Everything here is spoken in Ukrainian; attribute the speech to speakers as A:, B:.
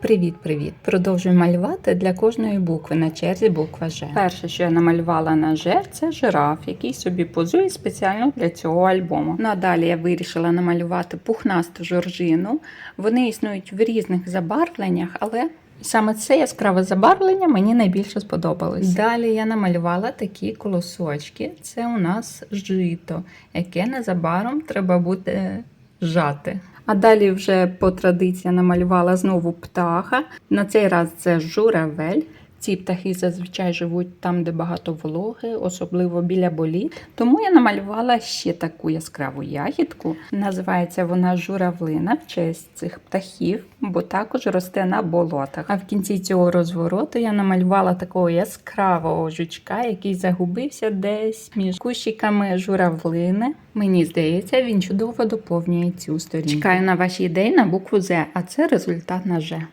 A: Привіт-привіт! Продовжую малювати для кожної букви на черзі буква Ж. Перше, що я намалювала на Ж, це жираф, який собі позує спеціально для цього альбому. Ну а далі я вирішила намалювати пухнасту жоржину. Вони існують в різних забарвленнях, але саме це яскраве забарвлення мені найбільше сподобалось. Далі я намалювала такі колосочки. Це у нас жито, яке незабаром треба буде жати. А далі вже по традиції намалювала знову птаха. На цей раз це журавель. Ці птахи зазвичай живуть там, де багато вологи, особливо біля боліт. Тому я намалювала ще таку яскраву ягідку. Називається вона журавлина в честь цих птахів, бо також росте на болотах. А в кінці цього розвороту я намалювала такого яскравого жучка, який загубився десь між кущиками журавлини. Мені здається, він чудово доповнює цю сторінку. Чекаю на ваші ідеї на букву З, а це результат на Ж.